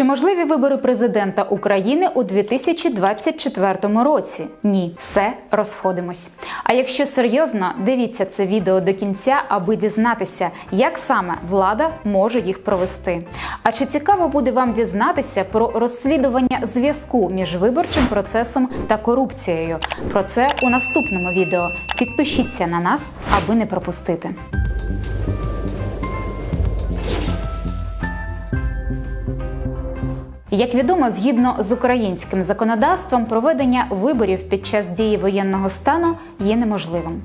Чи можливі вибори президента України у 2024 році? Ні, все розходимось. А якщо серйозно, дивіться це відео до кінця, аби дізнатися, як саме влада може їх провести. А чи цікаво буде вам дізнатися про розслідування зв'язку між виборчим процесом та корупцією? Про це у наступному відео. Підпишіться на нас, аби не пропустити. Як відомо, згідно з українським законодавством, проведення виборів під час дії воєнного стану є неможливим.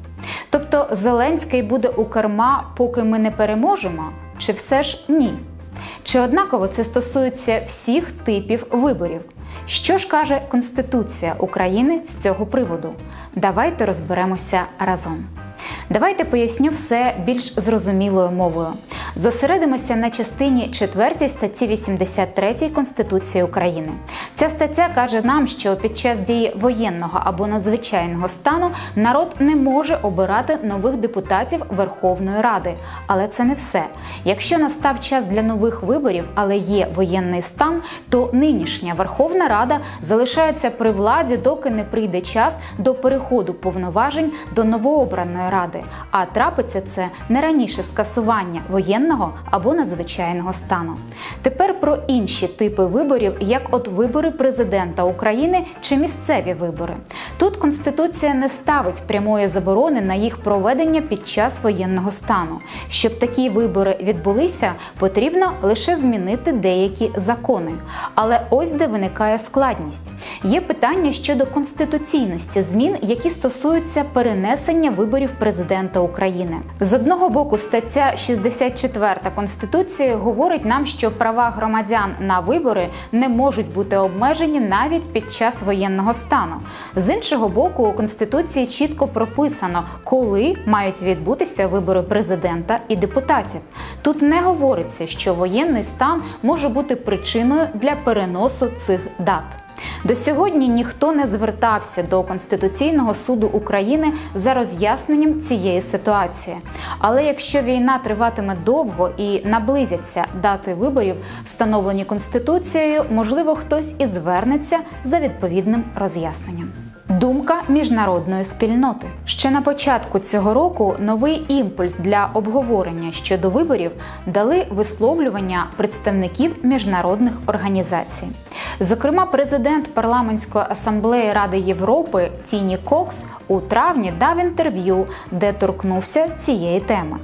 Тобто Зеленський буде у керма, поки ми не переможемо, чи все ж ні? Чи однаково це стосується всіх типів виборів? Що ж каже Конституція України з цього приводу? Давайте розберемося разом. Давайте поясню все більш зрозумілою мовою. Зосередимося на частині 4 статті 83 Конституції України. Ця стаття каже нам, що під час дії воєнного або надзвичайного стану народ не може обирати нових депутатів Верховної Ради. Але це не все. Якщо настав час для нових виборів, але є воєнний стан, то нинішня Верховна Рада залишається при владі, доки не прийде час до переходу повноважень до новообраної ради. А трапиться це не раніше скасування воєнного або надзвичайного стану. Тепер про інші типи виборів, як от вибори президента України чи місцеві вибори. Тут Конституція не ставить прямої заборони на їх проведення під час воєнного стану. Щоб такі вибори відбулися, потрібно лише змінити деякі закони. Але ось де виникає складність. Є питання щодо конституційності змін, які стосуються перенесення виборів президента України. З одного боку, стаття 64 Конституції говорить нам, що права громадян на вибори не можуть бути обмежені навіть під час воєнного стану. З іншого боку, у Конституції чітко прописано, коли мають відбутися вибори президента і депутатів. Тут не говориться, що воєнний стан може бути причиною для переносу цих дат. До сьогодні ніхто не звертався до Конституційного суду України за роз'ясненням цієї ситуації. Але якщо війна триватиме довго і наблизяться дати виборів, встановлені Конституцією, можливо, хтось і звернеться за відповідним роз'ясненням. Думка міжнародної спільноти ще на початку цього року новий імпульс для обговорення щодо виборів дали висловлювання представників міжнародних організацій. Зокрема, президент парламентської асамблеї Ради Європи Тіні Кокс у травні дав інтерв'ю, де торкнувся цієї теми.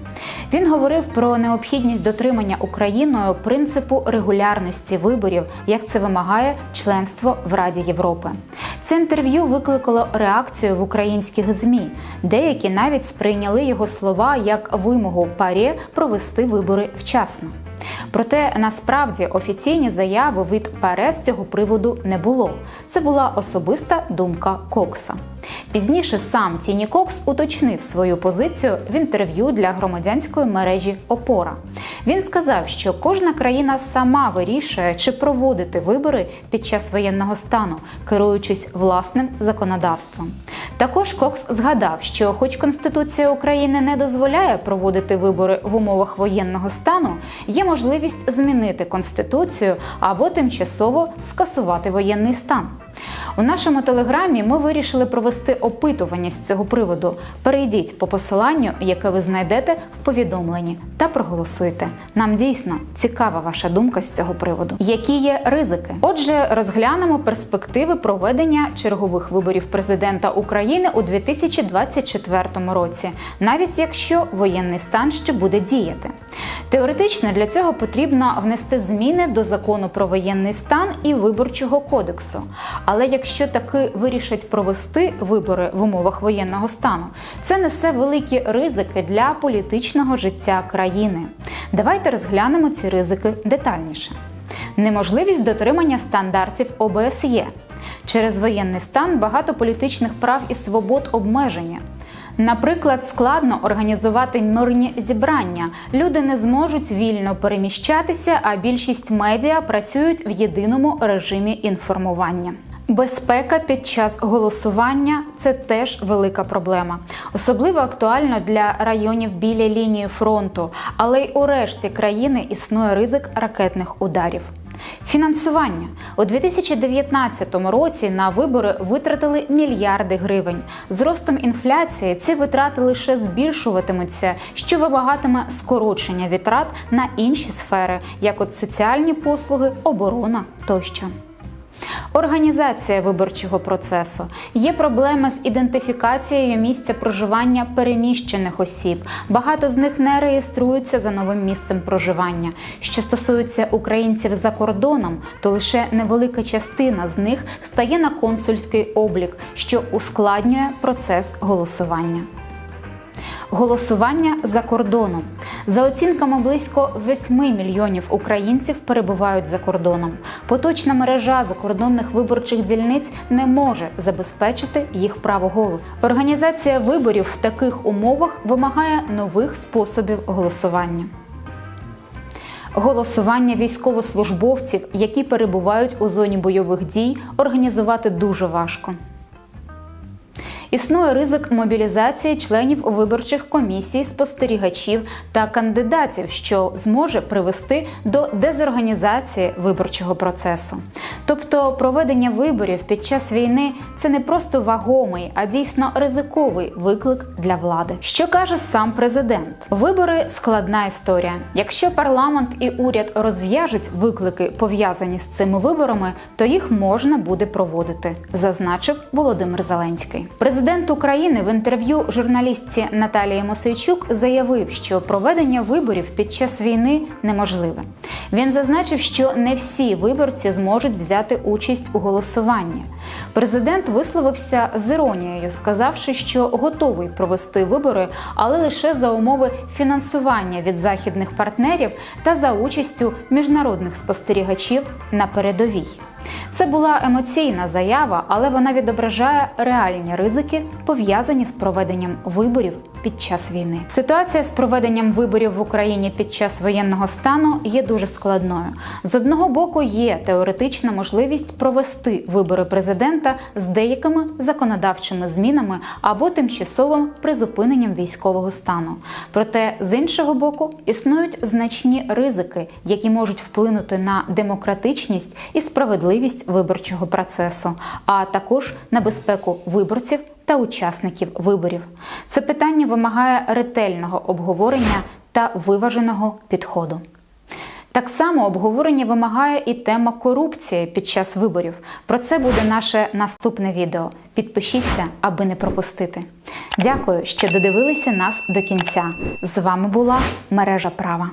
Він говорив про необхідність дотримання Україною принципу регулярності виборів, як це вимагає членство в Раді Європи. Це інтерв'ю викликало реакцію в українських змі. Деякі навіть сприйняли його слова як вимогу парі провести вибори вчасно. Проте насправді офіційні заяви від ПАРЕ з цього приводу не було. Це була особиста думка Кокса. Пізніше сам Тіні Кокс уточнив свою позицію в інтерв'ю для громадянської мережі Опора. Він сказав, що кожна країна сама вирішує, чи проводити вибори під час воєнного стану, керуючись власним законодавством. Також Кокс згадав, що, хоч Конституція України не дозволяє проводити вибори в умовах воєнного стану, є можливість змінити конституцію або тимчасово скасувати воєнний стан. У нашому телеграмі ми вирішили провести опитування з цього приводу. Перейдіть по посиланню, яке ви знайдете в повідомленні, та проголосуйте. Нам дійсно цікава ваша думка з цього приводу. Які є ризики? Отже, розглянемо перспективи проведення чергових виборів президента України у 2024 році, навіть якщо воєнний стан ще буде діяти. Теоретично для цього потрібно внести зміни до закону про воєнний стан і виборчого кодексу. Але якщо таки вирішать провести вибори в умовах воєнного стану, це несе великі ризики для політичного життя країни. Давайте розглянемо ці ризики детальніше. Неможливість дотримання стандартів ОБСЄ. Через воєнний стан багато політичних прав і свобод обмежені. Наприклад, складно організувати мирні зібрання. Люди не зможуть вільно переміщатися, а більшість медіа працюють в єдиному режимі інформування. Безпека під час голосування це теж велика проблема, особливо актуально для районів біля лінії фронту, але й у решті країни існує ризик ракетних ударів. Фінансування у 2019 році на вибори витратили мільярди гривень. З ростом інфляції ці витрати лише збільшуватимуться, що вимагатиме скорочення витрат на інші сфери, як от соціальні послуги, оборона тощо. Організація виборчого процесу є проблема з ідентифікацією місця проживання переміщених осіб. Багато з них не реєструються за новим місцем проживання. Що стосується українців за кордоном, то лише невелика частина з них стає на консульський облік, що ускладнює процес голосування. Голосування за кордоном за оцінками близько 8 мільйонів українців перебувають за кордоном. Поточна мережа закордонних виборчих дільниць не може забезпечити їх право голосу. Організація виборів в таких умовах вимагає нових способів голосування. Голосування військовослужбовців, які перебувають у зоні бойових дій, організувати дуже важко. Існує ризик мобілізації членів виборчих комісій, спостерігачів та кандидатів, що зможе привести до дезорганізації виборчого процесу. Тобто проведення виборів під час війни це не просто вагомий, а дійсно ризиковий виклик для влади. Що каже сам президент? Вибори складна історія. Якщо парламент і уряд розв'яжуть виклики, пов'язані з цими виборами, то їх можна буде проводити, зазначив Володимир Зеленський. Президент України в інтерв'ю журналістці Наталії Мосейчук заявив, що проведення виборів під час війни неможливе. Він зазначив, що не всі виборці зможуть взяти участь у голосуванні. Президент висловився з іронією, сказавши, що готовий провести вибори, але лише за умови фінансування від західних партнерів та за участю міжнародних спостерігачів на передовій. Це була емоційна заява, але вона відображає реальні ризики, пов'язані з проведенням виборів під час війни. Ситуація з проведенням виборів в Україні під час воєнного стану є дуже складною. З одного боку, є теоретична можливість провести вибори президента з деякими законодавчими змінами або тимчасовим призупиненням військового стану. Проте з іншого боку існують значні ризики, які можуть вплинути на демократичність і справедливість виборчого процесу, а також на безпеку виборців та учасників виборів. Це питання вимагає ретельного обговорення та виваженого підходу. Так само обговорення вимагає і тема корупції під час виборів. Про це буде наше наступне відео. Підпишіться, аби не пропустити. Дякую, що додивилися нас до кінця. З вами була мережа права.